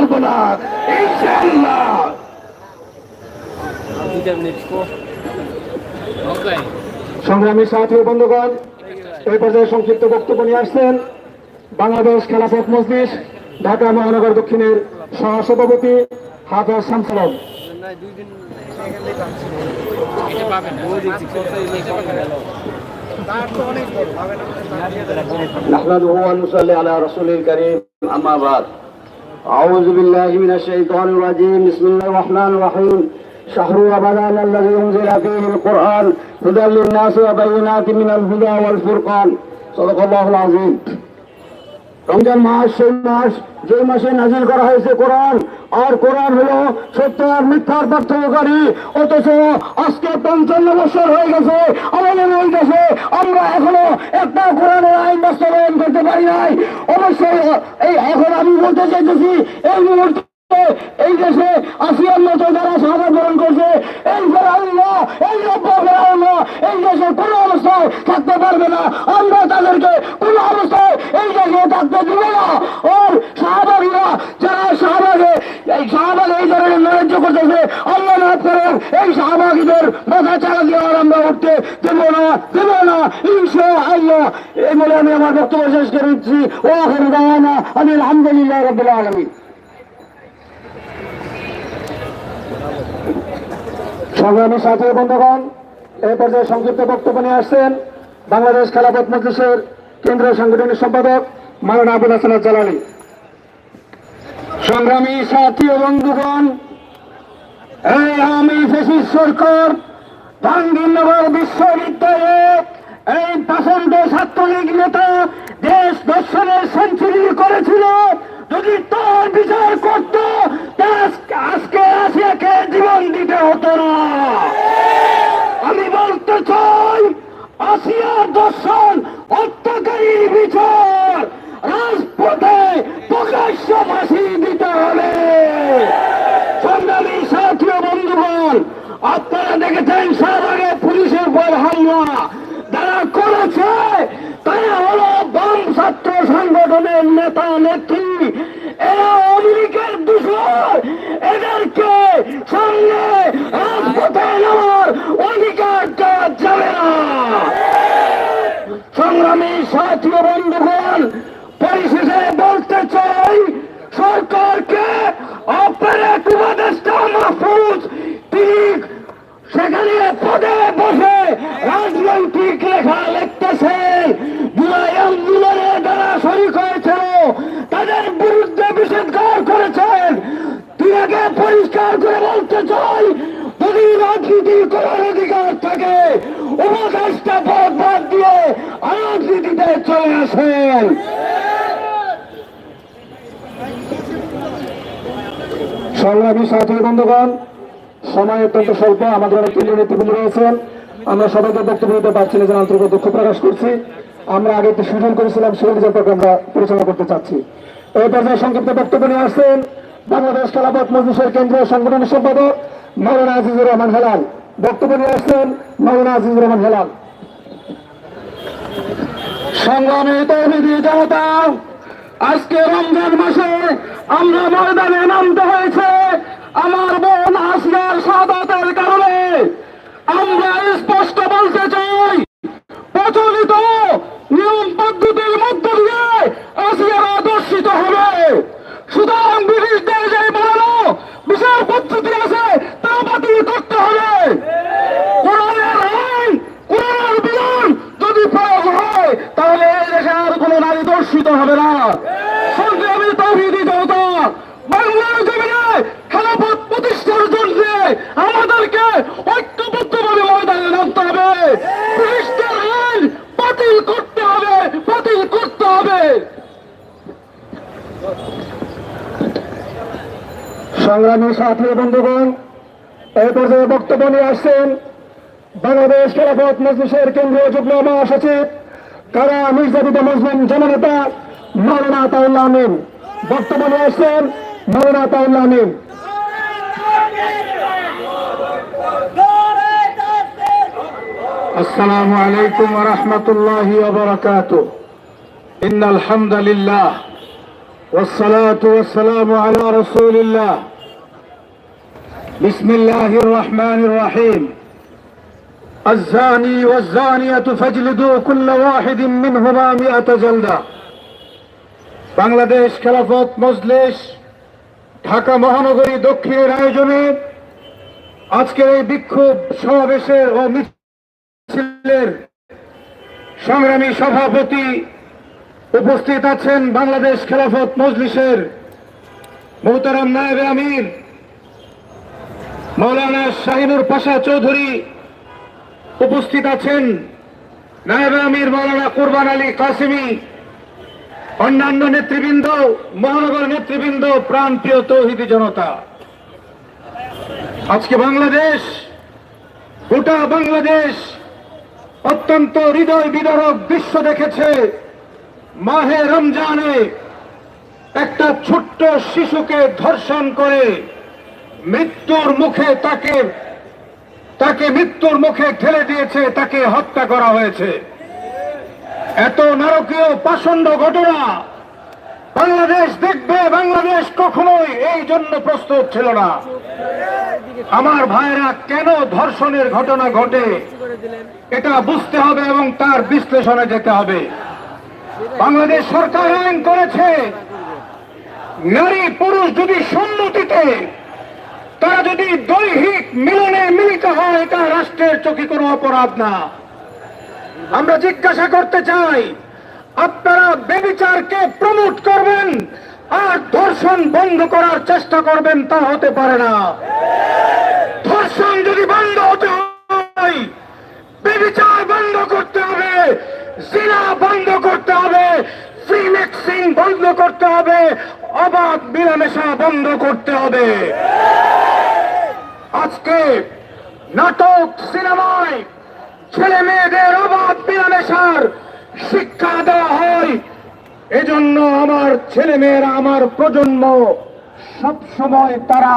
পারবো না ইনশাআল্লাহ সংগ্রামী সাথী ও বন্ধুগণ এই পর্যায়ে সংক্ষিপ্ত বক্তব্য নিয়ে আসছেন বাংলাদেশ খেলাফত মজলিস ঢাকা মহানগর দক্ষিণের সহসভাপতি হাফেজ শামসুলম نحمده ونصلي على رسول الكريم أما بعد أعوذ بالله من الشيطان الرجيم بسم الله الرحمن الرحيم شهر رمضان الذي أنزل فيه القرآن هدى للناس وبينات من الهدى والفرقان صدق الله العظيم রমজান মাস সেই মাস যে মাসে নাজিল করা হয়েছে কোরআন আর কোরআন হলো সত্য আর মিথ্যার পার্থক্যকারী অথচ আজকে পঞ্চান্ন বছর হয়ে গেছে আমাদের ওই দেশে আমরা এখনও একটা কোরআনের আইন বাস্তবায়ন করতে পারি নাই। অবশ্যই এই এখন আমি বলতে চাইতেছি, এই মুহূর্তে এই দেশে আসিয়ার মতো যারা সাদা গ্রহণ করছে, এই ফেরাউল্লাহ এই ফেরাউল্লাহ এই দেশে কোনো অবস্থায় থাকতে পারবে না। আমরা তাদেরকে কোনো অবস্থায় এই দেশে থাকতে দিব না। ওর শাহবাগীরা, যারা শাহবাগে, এই শাহবাগে এই ধরনের নৈরাজ্য করতেছে, আল্লাহ না করেন, এই শাহবাগীদের মাথা চালা দিয়ে আমরা উঠতে দেব না দেব না। ইনশা আল্লাহ এই বলে আমি আমার বক্তব্য শেষ করে দিচ্ছি। ও আখির দাওয়ানা, আমি আলহামদুলিল্লাহ রবিল আলমী সংগ্রামী সাথী বন্ধুগণ এই পর্যায়ে সংক্ষিপ্ত বক্তব্য নিয়ে আসছেন বাংলাদেশ খেলাফত মজলিসের কেন্দ্রীয় সাংগঠনিক সম্পাদক মাওলানা আবুল হাসান জালালি সংগ্রামী সাথী ও বন্ধুগণ, এই আমি ফেসিস সরকার জাহাঙ্গীরনগর বিশ্ববিদ্যালয়ে এই পাষণ্ড ছাত্রলীগ নেতা দেশ দর্শনের সেঞ্চুরি করেছিল। যদি তার বিচার করত আজকে আসিয়াকে জীবন দিতে হতো না আমি বলতে চাই আসিয়ার দর্শন হত্যাকারীর বিচার রাজপথে প্রকাশ্য ফাঁসি দিতে হবে। সংগ্রামী সাথী ও বন্ধুগণ, আপনারা দেখেছেন শাহবাগে পুলিশের উপর হামলা। যারা করেছে, তারা হলো বাম ছাত্র সংগঠনের নেতা, নেত্রী। এরা আমেরিকার দূষণ এদেরকে সঙ্গে রাজপথে নেওয়ার অধিকার দেওয়া যাবে না সংগ্রামী সাথী ও বন্ধুগণ পরিশেষে বলতে চাই, সরকারকে অপারেট উপদেষ্টা মাহফুজ তিনি সেখানে পদে বসে রাজনৈতিক লেখা লিখতেছেন জুলাই আন্দোলনে যারা তাদের বিরুদ্ধে নিষেধগার করেছেন। তিনাকে পরিষ্কার করে বলতে চাই, যদি রাজনীতি করার অধিকার থাকে, উপদেষ্টা পদ বাদ দিয়ে রাজনীতিতে চলে আসেন। সংগ্রামী সাথী বন্ধুগণ। সময় অত্যন্ত স্বল্প, আমাদের অনেক কেন্দ্রীয় নেতৃবৃন্দ রয়েছেন। আমরা সবাইকে বক্তব্য দিতে পারছি না, যেন আন্তরিক দুঃখ প্রকাশ করছি। আমরা আগে একটি সুযোগ করেছিলাম, সেই রিজার্ভকে আমরা পরিচালনা করতে চাচ্ছি। এই পর্যায়ে সংক্ষিপ্ত বক্তব্য নিয়ে আসছেন বাংলাদেশ খেলাপথ মজলিসের কেন্দ্রীয় সংগঠনের সম্পাদক মাওলানা আজিজুর রহমান হেলাল। বক্তব্য নিয়ে আসছেন মাওলানা আজিজুর রহমান হেলাল। সংগ্রামী তৌহিদি জনতা আজকে রমজান মাসে আমরা ময়দানে নামতে হয়েছে। আমার বোন আসিয়ার সাদাতের কারণে। আমরা স্পষ্ট বলতে চাই, প্রচলিত নিয়ম পদ্ধতির মধ্য দিয়ে আসিয়ারা দর্শিত হবে। সুতরাং ব্রিটিশদের যে বানানো বিচার পদ্ধতি আছে, তা বাতিল করতে হবে। যদি প্রয়োগ হয়, তাহলে এই দেশে আর কোনো নারী দর্শিত হবে না সংগ্রামী তৌহিদি জনতা বাংলার জমিনে খেলাপথ প্রতিষ্ঠার জন্য আমাদেরকে ঐক্যবদ্ধভাবে ময়দানে নামতে হবে ব্রিটিশদের আইন বাতিল করতে হবে বাতিল করতে হবে সংগ্রামী সাথী ও বন্ধুগণ এই পর্যায়ে বক্তব্য নিয়ে আসছেন বাংলাদেশ খেলাফত মজলিসের কেন্দ্রীয় যুগ্ম মহাসচিব কারা মির্জাবিদ মুসলিম জননেতা মাওলানা আতাউল্লাহ আমিন বক্তব্য নিয়ে আসছেন মাওলানা আতাউল্লাহ আমিন السلام عليكم ورحمة الله وبركاته إن الحمد لله والصلاة والسلام على رسول الله بسم الله الرحمن الرحيم الزاني والزانية فاجلدوا كل واحد منهما مئة جلدة বাংলাদেশ খেলাফত মজলিস ঢাকা মহানগরী দক্ষিণের আয়োজনে আজকের এই বিক্ষোভ সমাবেশের ও মিছিলের সংগ্রামী সভাপতি উপস্থিত আছেন বাংলাদেশ খেলাফত মজলিসের মোহতারাম নায়েবে আমির মৌলানা শাহিনুর পাশা চৌধুরী উপস্থিত আছেন। নায়েবে আমির মৌলানা কুরবান আলী কাসিমি, অন্যান্য নেতৃবৃন্দ, মহানগর নেতৃবৃন্দ, প্রাণপ্রিয় তৌহিদি জনতা। আজকে বাংলাদেশ, গোটা বাংলাদেশ অত্যন্ত হৃদয় বিদারক দৃশ্য দেখেছে মাহে রমজানে একটা ছোট্ট শিশুকে ধর্ষণ করে মৃত্যুর মুখে তাকে তাকে মৃত্যুর মুখে ঠেলে দিয়েছে, তাকে হত্যা করা হয়েছে। এত নারকীয় পাষণ্ড ঘটনা বাংলাদেশ দেখবে, বাংলাদেশ কখনোই এই জন্য প্রস্তুত ছিল না। আমার ভাইরা কেন ধর্ষণের ঘটনা ঘটে? এটা বুঝতে হবে এবং তার বিশ্লেষণে যেতে হবে। বাংলাদেশ সরকার আইন করেছে, নারী পুরুষ যদি সম্মতিতে তারা যদি দৈহিক মিলনে মিলিত হয় এটা রাষ্ট্রের চোখে কোনো অপরাধ না। আমরা জিজ্ঞাসা করতে চাই, আপনারা বেবিচারকে প্রমোট করবেন আর ধর্ষণ বন্ধ করার চেষ্টা করবেন, তা হতে পারে না। ধর্ষণ যদি বন্ধ হতে হয় বেবিচার বন্ধ করতে হবে, জিনা বন্ধ করতে হবে, ফ্রি বন্ধ করতে হবে, অবাধ মিলামেশা বন্ধ করতে হবে। আজকে নাটক, সিনেমায় ছেলে মেয়েদের অবাধ মিলামেশার শিক্ষা দেওয়া হয়। এজন্য আমার ছেলে মেয়েরা, আমার প্রজন্ম সবসময় তারা